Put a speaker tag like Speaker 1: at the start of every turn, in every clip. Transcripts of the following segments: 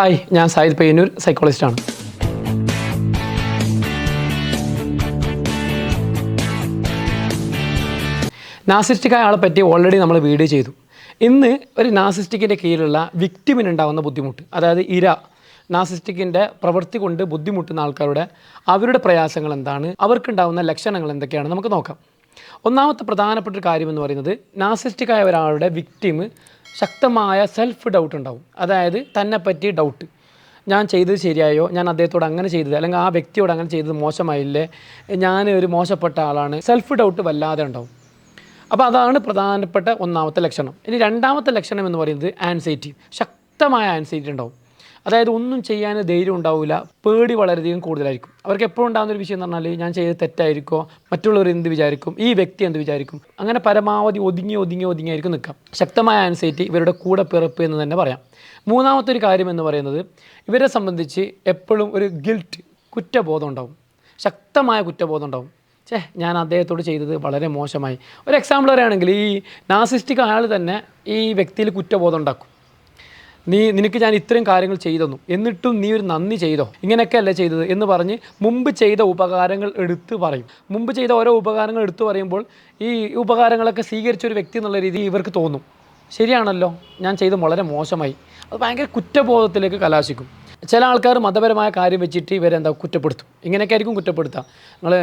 Speaker 1: Hi ഞാൻ Zayed Payyanur സൈക്കോളജിസ്റ്റാണ് നാസിസ്റ്റിക്കായ ആളെ പറ്റി ഓൾറെഡി നമ്മൾ വീഡിയോ ചെയ്തു. ഇന്ന് ഒരു നാസിസ്റ്റിക്കിന്റെ കീഴിലുള്ള വിക്ടിമിനുണ്ടാകുന്ന ബുദ്ധിമുട്ട് അതായത് ഇര നാസിസ്റ്റിക്കിന്റെ പ്രവൃത്തി കൊണ്ട് ബുദ്ധിമുട്ടുന്ന ആൾക്കാരുടെ അവരുടെ പ്രയാസങ്ങൾ എന്താണ് അവർക്കുണ്ടാകുന്ന ലക്ഷണങ്ങൾ എന്തൊക്കെയാണ് നമുക്ക് നോക്കാം. ഒന്നാമത്തെ പ്രധാനപ്പെട്ട ഒരു കാര്യം എന്ന് പറയുന്നത് നാസിസ്റ്റിക്കായ ഒരാളുടെ വിക്ടിം ശക്തമായ സെൽഫ് ഡൗട്ട് ഉണ്ടാവും. അതായത് തന്നെ പറ്റി ഡൗട്ട് ഞാൻ ചെയ്തത് ശരിയായോ? ഞാൻ അദ്ദേഹത്തോട് അങ്ങനെ ചെയ്തത് അല്ലെങ്കിൽ ആ വ്യക്തിയോട് അങ്ങനെ ചെയ്തത് മോശമായില്ലേ? ഞാൻ ഒരു മോശപ്പെട്ട ആളാണ്. സെൽഫ് ഡൗട്ട് വല്ലാതെ ഉണ്ടാവും. അപ്പോൾ അതാണ് പ്രധാനപ്പെട്ട ഒന്നാമത്തെ ലക്ഷണം. ഇനി രണ്ടാമത്തെ ലക്ഷണം എന്ന് പറയുന്നത് ആൻസൈറ്റി ശക്തമായ ആൻസൈറ്റി ഉണ്ടാവും. അതായത് ഒന്നും ചെയ്യാൻ ധൈര്യം ഉണ്ടാവില്ല പേടി വളരെയധികം കൂടുതലായിരിക്കും. അവർക്ക് എപ്പോഴും ഉണ്ടാകുന്ന ഒരു വിഷയം എന്ന് പറഞ്ഞാൽ ഞാൻ ചെയ്ത് തെറ്റായിരിക്കോ മറ്റുള്ളവർ എന്ത് വിചാരിക്കും ഈ വ്യക്തി എന്ത് വിചാരിക്കും അങ്ങനെ പരമാവധി ഒതുങ്ങി ഒതുങ്ങി ഒതുങ്ങിയായിരിക്കും നിൽക്കാം ശക്തമായ ആൻസൈറ്റി ഇവരുടെ കൂടെ പിറപ്പ് എന്ന് തന്നെ പറയാം. മൂന്നാമത്തെ ഒരു കാര്യം എന്ന് പറയുന്നത് ഇവരെ സംബന്ധിച്ച് എപ്പോഴും ഒരു ഗിൽറ്റ് കുറ്റബോധം ഉണ്ടാവും. ശക്തമായ കുറ്റബോധം ഉണ്ടാവും. ഛേ ഞാൻ അദ്ദേഹത്തോട് ചെയ്തത് വളരെ മോശമായി. ഒരു എക്സാമ്പിൾ പറയുകയാണെങ്കിൽ ഈ നാസിസ്റ്റിക് അയാൾ തന്നെ ഈ വ്യക്തിയിൽ കുറ്റബോധം ഉണ്ടാക്കും. നീ നിനക്ക് ഞാൻ ഇത്രയും കാര്യങ്ങൾ ചെയ്തെന്നു എന്നിട്ടും നീ ഒരു നന്ദി ചെയ്തോ? ഇങ്ങനെയൊക്കെ അല്ലേ ചെയ്തത് എന്ന് പറഞ്ഞ് മുമ്പ് ചെയ്ത ഉപകാരങ്ങൾ എടുത്ത് പറയും. മുമ്പ് ചെയ്ത ഓരോ ഉപകാരങ്ങൾ എടുത്തു പറയുമ്പോൾ ഈ ഉപകാരങ്ങളൊക്കെ സ്വീകരിച്ച ഒരു വ്യക്തി എന്നുള്ള രീതി ഇവർക്ക് തോന്നും. ശരിയാണല്ലോ ഞാൻ ചെയ്ത് വളരെ മോശമായി. അത് ഭയങ്കര കുറ്റബോധത്തിലേക്ക് കലാശിക്കും. ചില ആൾക്കാർ മതപരമായ കാര്യം വെച്ചിട്ട് ഇവരെന്താ കുറ്റപ്പെടുത്തും. ഇങ്ങനെയൊക്കെ ആയിരിക്കും കുറ്റപ്പെടുത്തുക നിങ്ങൾ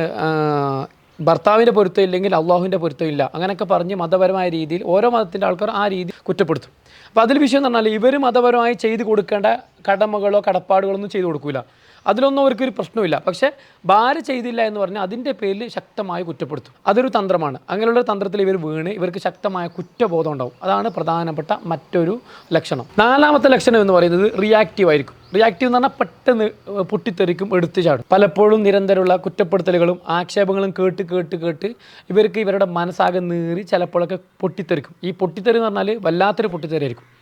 Speaker 1: ഭർത്താവിന്റെ പൊരുത്തം ഇല്ലെങ്കിൽ അള്ളാഹുവിന്റെ പൊരുത്തം ഇല്ല. അങ്ങനെയൊക്കെ പറഞ്ഞ് മതപരമായ രീതിയിൽ ഓരോ മതത്തിന്റെ ആൾക്കാർ ആ രീതി കുറ്റപ്പെടുത്തും. അപ്പോൾ അതിൽ വിഷയം എന്ന് പറഞ്ഞാൽ ഇവർ മതപരമായി ചെയ്തു കൊടുക്കേണ്ട കടമകളോ കടപ്പാടുകളോ ഒന്നും ചെയ്തു കൊടുക്കില്ല അതിലൊന്നും അവർക്കൊരു പ്രശ്നമില്ല പക്ഷേ ഭാര്യ ചെയ്തില്ല എന്ന് പറഞ്ഞാൽ അതിന്റെ പേരിൽ ശക്തമായി കുറ്റപ്പെടുത്തും. അതൊരു തന്ത്രമാണ്. അങ്ങനെയുള്ള തന്ത്രത്തിൽ ഇവർ വീണ് ഇവർക്ക് ശക്തമായ കുറ്റബോധം ഉണ്ടാവും. അതാണ് പ്രധാനപ്പെട്ട മറ്റൊരു ലക്ഷണം. നാലാമത്തെ ലക്ഷണം എന്ന് പറയുന്നത് റിയാക്റ്റീവ് ആയിരിക്കും. റിയാക്റ്റീവ് എന്ന് പറഞ്ഞാൽ പെട്ടെന്ന് പൊട്ടിത്തെറിക്കും എടുത്തു ചാടും. പലപ്പോഴും നിരന്തരമുള്ള കുറ്റപ്പെടുത്തലുകളും ആക്ഷേപങ്ങളും കേട്ട് കേട്ട് കേട്ട് ഇവർക്ക് ഇവരുടെ മനസ്സാകെ നീറി ചിലപ്പോഴൊക്കെ പൊട്ടിത്തെറിക്കും. ഈ പൊട്ടിത്തെറി എന്ന് പറഞ്ഞാൽ വല്ലാത്തൊരു പൊട്ടിത്തെറിയായിരിക്കും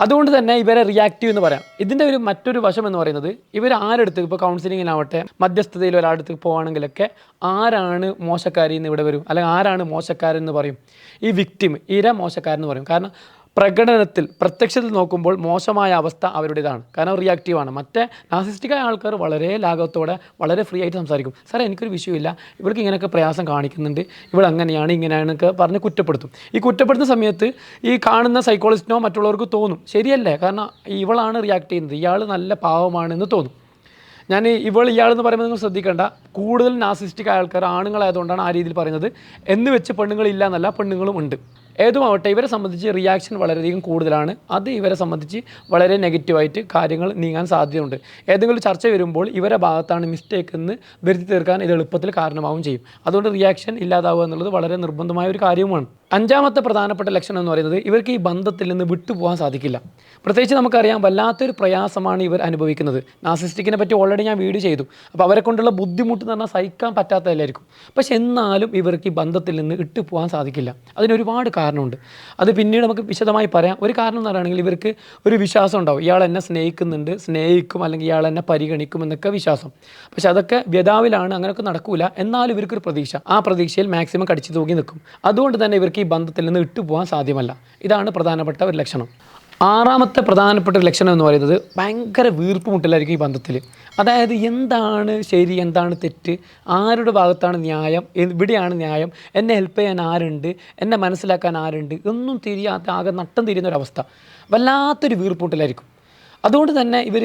Speaker 1: അതുകൊണ്ട് തന്നെ ഇവരെ റിയാക്റ്റീവ് എന്ന് പറയാം. ഇതിന്റെ ഒരു മറ്റൊരു വശം എന്ന് പറയുന്നത് ഇവർ ആരെടുത്ത് ഇപ്പോൾ കൗൺസിലിങ്ങിനാവട്ടെ മധ്യസ്ഥതയിൽ ഒരാളടുത്ത് പോകുകയാണെങ്കിലൊക്കെ ആരാണ് മോശക്കാരി എന്ന് ഇവിടെ വരും? അല്ലെങ്കിൽ ആരാണ് മോശക്കാരൻ എന്ന് പറയും. ഈ വിക്ടിം ഇര മോശക്കാരൻ എന്ന് പറയും. കാരണം പ്രകടനത്തിൽ പ്രത്യക്ഷത്തിൽ നോക്കുമ്പോൾ മോശമായ അവസ്ഥ അവരുടേതാണ്. കാരണം റിയാക്റ്റീവാണ് മറ്റേ നാസിസ്റ്റിക്കായ ആൾക്കാർ വളരെ ലാഘവത്തോടെ വളരെ ഫ്രീ ആയിട്ട് സംസാരിക്കും. സാറേ എനിക്കൊരു വിഷയമില്ല ഇവർക്ക് ഇങ്ങനെയൊക്കെ പ്രയാസം കാണിക്കുന്നുണ്ട്. ഇവിടെ അങ്ങനെയാണ് ഇങ്ങനെയാണെന്നൊക്കെ പറഞ്ഞ് കുറ്റപ്പെടുത്തും. ഈ കുറ്റപ്പെടുത്തുന്ന സമയത്ത് ഈ കാണുന്ന സൈക്കോളജിസ്റ്റിനോ മറ്റുള്ളവർക്ക് തോന്നും. ശരിയല്ലേ? കാരണം ഇവളാണ് റിയാക്ട് ചെയ്യുന്നത്. ഇയാൾ നല്ല പാവമാണെന്ന് തോന്നും. ഞാൻ ഇവൾ ഇയാളെന്ന് പറയുമ്പോൾ നിങ്ങൾ ശ്രദ്ധിക്കേണ്ട കൂടുതൽ നാസിസ്റ്റിക് ആൾക്കാർ ആണുങ്ങളായതുകൊണ്ടാണ് ആ രീതിയിൽ പറയുന്നത്. എന്ന് വെച്ച് പെണ്ണുങ്ങളില്ല എന്നല്ല പെണ്ണുങ്ങളും ഉണ്ട്. ഏതുമാവട്ടെ ഇവരെ സംബന്ധിച്ച് റിയാക്ഷൻ വളരെയധികം കൂടുതലാണ്. അത് ഇവരെ സംബന്ധിച്ച് വളരെ നെഗറ്റീവായിട്ട് കാര്യങ്ങൾ നീങ്ങാൻ സാധ്യതയുണ്ട്. ഏതെങ്കിലും ചർച്ച വരുമ്പോൾ ഇവരെ ഭാഗത്താണ് മിസ്റ്റേക്ക് എന്ന് വരുത്തി തീർക്കാൻ ഇത് എളുപ്പത്തിൽ കാരണമാവും ചെയ്യും. അതുകൊണ്ട് റിയാക്ഷൻ ഇല്ലാതാവുക എന്നുള്ളത് വളരെ നിർബന്ധമായ ഒരു കാര്യവുമാണ്. അഞ്ചാമത്തെ പ്രധാനപ്പെട്ട ലക്ഷണം എന്ന് പറയുന്നത് ഇവർക്ക് ഈ ബന്ധത്തിൽ നിന്ന് വിട്ടുപോകാൻ സാധിക്കില്ല. പ്രത്യേകിച്ച് നമുക്കറിയാം വല്ലാത്തൊരു പ്രയാസമാണ് ഇവർ അനുഭവിക്കുന്നത്. നാസിസ്റ്റിക്കിനെ പറ്റി ഓൾറെഡി ഞാൻ വീഡിയോ ചെയ്തു. അപ്പോൾ അവരെ കൊണ്ടുള്ള ബുദ്ധിമുട്ട് എന്ന് പറഞ്ഞാൽ സഹിക്കാൻ പറ്റാത്തതല്ലായിരിക്കും. പക്ഷെ എന്നാലും ഇവർക്ക് ഈ ബന്ധത്തിൽ നിന്ന് ഇട്ടുപോകാൻ സാധിക്കില്ല. അതിനൊരുപാട് കാരണമുണ്ട്. അത് പിന്നീട് നമുക്ക് വിശദമായി പറയാം. ഒരു കാരണം എന്ന് പറയുകയാണെങ്കിൽ ഇവർക്ക് ഒരു വിശ്വാസം ഉണ്ടാവും. ഇയാൾ എന്നെ സ്നേഹിക്കുന്നുണ്ട് സ്നേഹിക്കും അല്ലെങ്കിൽ ഇയാൾ എന്നെ പരിഗണിക്കും എന്നൊക്കെ വിശ്വാസം. പക്ഷെ അതൊക്കെ വ്യതാവിലാണ് അങ്ങനെയൊക്കെ നടക്കൂല. എന്നാലും ഇവർക്കൊരു പ്രതീക്ഷ. ആ പ്രതീക്ഷയിൽ മാക്സിമം കടിച്ചു തൂങ്ങി നിൽക്കും. അതുകൊണ്ട് തന്നെ ഇവർക്ക് ഈ ബന്ധത്തിൽ നിന്ന് ഇട്ടുപോകാൻ സാധ്യമല്ല. ഇതാണ് പ്രധാനപ്പെട്ട ഒരു ലക്ഷണം. ആറാമത്തെ പ്രധാനപ്പെട്ട ഒരു ലക്ഷണം എന്ന് പറയുന്നത് ഭയങ്കര വീർപ്പ് മുട്ടലായിരിക്കും ഈ ബന്ധത്തിൽ. അതായത് എന്താണ് ശരി എന്താണ് തെറ്റ് ആരുടെ ഭാഗത്താണ് ന്യായം എവിടെയാണ് ന്യായം എന്നെ ഹെൽപ്പ് ചെയ്യാൻ ആരുണ്ട് എന്നെ മനസ്സിലാക്കാൻ ആരുണ്ട് ഒന്നും തിരിയാത്ത ആകെ നട്ടം തിരിയുന്ന ഒരവസ്ഥ വല്ലാത്തൊരു വീർപ്പുമുട്ടലായിരിക്കും. അതുകൊണ്ട് തന്നെ ഇവർ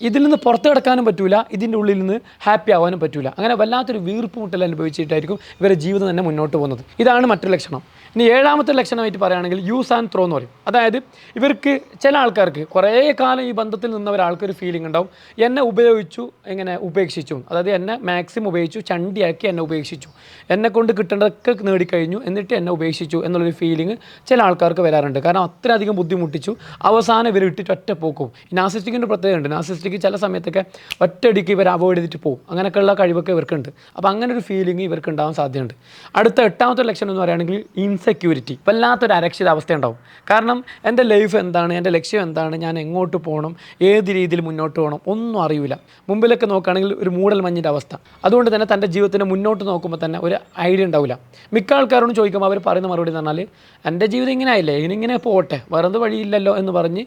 Speaker 1: ഇതിൽ നിന്ന് പുറത്തു കിടക്കാനും പറ്റൂല ഇതിന്റെ ഉള്ളിൽ നിന്ന് ഹാപ്പി ആവാനും പറ്റൂല. അങ്ങനെ വല്ലാത്തൊരു വീർപ്പ് മുട്ടൽ അനുഭവിച്ചിട്ടായിരിക്കും ഇവരുടെ ജീവിതം തന്നെ മുന്നോട്ട് പോകുന്നത്. ഇതാണ് മറ്റൊരു ലക്ഷണം. ഇനി ഏഴാമത്തെ ലക്ഷണമായിട്ട് പറയുകയാണെങ്കിൽ യൂസ് ആൻഡ് ത്രോ എന്ന് പറയും. അതായത് ഇവർക്ക് ചില ആൾക്കാർക്ക് കുറേ കാലം ഈ ബന്ധത്തിൽ നിന്ന ഒരാൾക്കൊരു ഫീലിംഗ് ഉണ്ടാവും. എന്നെ ഉപയോഗിച്ചു എങ്ങനെ ഉപേക്ഷിച്ചു. അതായത് എന്നെ മാക്സിമം ഉപയോഗിച്ചു ചണ്ടിയാക്കി എന്നെ ഉപേക്ഷിച്ചു. എന്നെ കൊണ്ട് കിട്ടേണ്ടതൊക്കെ നേടിക്കഴിഞ്ഞു എന്നിട്ട് എന്നെ ഉപേക്ഷിച്ചു എന്നുള്ളൊരു ഫീലിംഗ് ചില ആൾക്കാർക്ക് വരാറുണ്ട്. കാരണം അത്രയധികം ബുദ്ധിമുട്ടിച്ചു. അവസാനം ഇവർ ഇട്ടിട്ട് ഒറ്റ പോക്കും. നാസിസ്റ്റിക്കിന്റെ പ്രത്യേകതയുണ്ട്. നാസിസ്റ്റിക്ക് ചില സമയത്തൊക്കെ ഒറ്റയടിക്ക് ഇവർ അവോയ്ഡ് ചെയ്തിട്ട് പോകും അങ്ങനെയൊക്കെയുള്ള കഴിവൊക്കെ ഇവർക്കുണ്ട്. അപ്പോൾ അങ്ങനെ ഒരു ഫീലിംഗ് ഇവർക്ക് ഉണ്ടാവാൻ സാധ്യതയുണ്ട്. അടുത്ത എട്ടാമത്തെ ലക്ഷണം എന്ന് പറയുകയാണെങ്കിൽ ഇൻസെക്യൂരിറ്റി വല്ലാത്തൊരു അരക്ഷിതാവസ്ഥ ഉണ്ടാവും. കാരണം എന്റെ ലൈഫ് എന്താണ്? എന്റെ ലക്ഷ്യം എന്താണ്? ഞാൻ എങ്ങോട്ട് പോകണം? ഏത് രീതിയിൽ മുന്നോട്ട് പോകണം? ഒന്നും അറിയില്ല മുമ്പിലൊക്കെ നോക്കുകയാണെങ്കിൽ ഒരു മൂടൽ മഞ്ഞിന്റെ അവസ്ഥ. അതുകൊണ്ട് തന്നെ തന്റെ ജീവിതത്തിന് മുന്നോട്ട് നോക്കുമ്പോൾ തന്നെ ഒരു ഐഡിയ ഉണ്ടാവില്ല. മിക്ക ആൾക്കാരോടും ചോദിക്കുമ്പോൾ അവർ പറയുന്ന മറുപടി എന്ന് പറഞ്ഞാൽ എന്റെ ജീവിതം ഇങ്ങനെ ആയില്ലേ? ഇനി ഇങ്ങനെ പോട്ടെ വേറെ വഴിയില്ലല്ലോ? എന്ന് പറഞ്ഞ്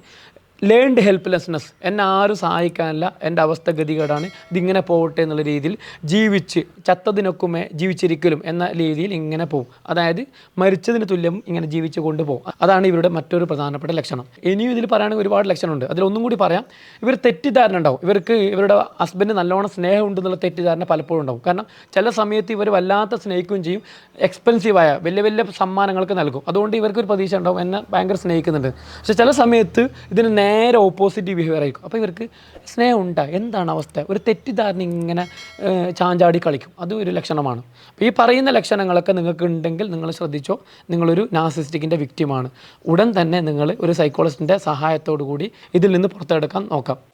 Speaker 1: ലേൺഡ് ഹെൽപ്ലെസ്നെസ് എന്നെ ആരും സഹായിക്കാനില്ല. എന്റെ അവസ്ഥ ഗതികേടാണ്. ഇതിങ്ങനെ പോകട്ടെ എന്നുള്ള രീതിയിൽ ജീവിച്ച് ചത്തതിനൊക്കുമേ ജീവിച്ചിരിക്കലും എന്ന രീതിയിൽ ഇങ്ങനെ പോകും അതായത് മരിച്ചതിന് തുല്യം ഇങ്ങനെ ജീവിച്ച് കൊണ്ടുപോകും അതാണ് ഇവരുടെ മറ്റൊരു പ്രധാനപ്പെട്ട ലക്ഷണം. ഇനിയും ഇതിൽ പറയുകയാണെങ്കിൽ ഒരുപാട് ലക്ഷണമുണ്ട്. അതിലൊന്നും കൂടി പറയാം. ഇവർ തെറ്റിദ്ധാരണ ഉണ്ടാവും. ഇവർക്ക് ഇവരുടെ ഹസ്ബൻഡ് നല്ലോണം സ്നേഹം ഉണ്ടെന്നുള്ള തെറ്റിദ്ധാരണ പലപ്പോഴും ഉണ്ടാവും. കാരണം ചില സമയത്ത് ഇവർ വല്ലാത്ത സ്നേഹിക്കുകയും ചെയ്യും. എക്സ്പെൻസീവായ വലിയ വലിയ സമ്മാനങ്ങൾക്ക് നൽകും. അതുകൊണ്ട് ഇവർക്ക് ഒരു പ്രതീക്ഷ ഉണ്ടാവും. എന്നെ ഭയങ്കര സ്നേഹിക്കുന്നുണ്ട്. പക്ഷേ ചില സമയത്ത് ഇതിന് നേരെ ഓപ്പോസിറ്റ് ബിഹേവിയർ ആയിരിക്കും. അപ്പോൾ ഇവർക്ക് സ്നേഹം ഉണ്ടാ എന്താണ് അവസ്ഥ? ഒരു തെറ്റിദ്ധാരണ ഇങ്ങനെ ചാഞ്ചാടി കളിക്കും. അതും ഒരു ലക്ഷണമാണ്. അപ്പോൾ ഈ പറയുന്ന ലക്ഷണങ്ങളൊക്കെ നിങ്ങൾക്ക് ഉണ്ടെങ്കിൽ നിങ്ങൾ ശ്രദ്ധിച്ചോ. നിങ്ങളൊരു നാസിസ്റ്റിക്കിന്റെ വിക്റ്റിമാണ് ഉടൻ തന്നെ നിങ്ങൾ ഒരു സൈക്കോളജിസ്റ്റിന്റെ സഹായത്തോടു കൂടി ഇതിൽ നിന്ന് പുറത്തെടുക്കാൻ നോക്കാം.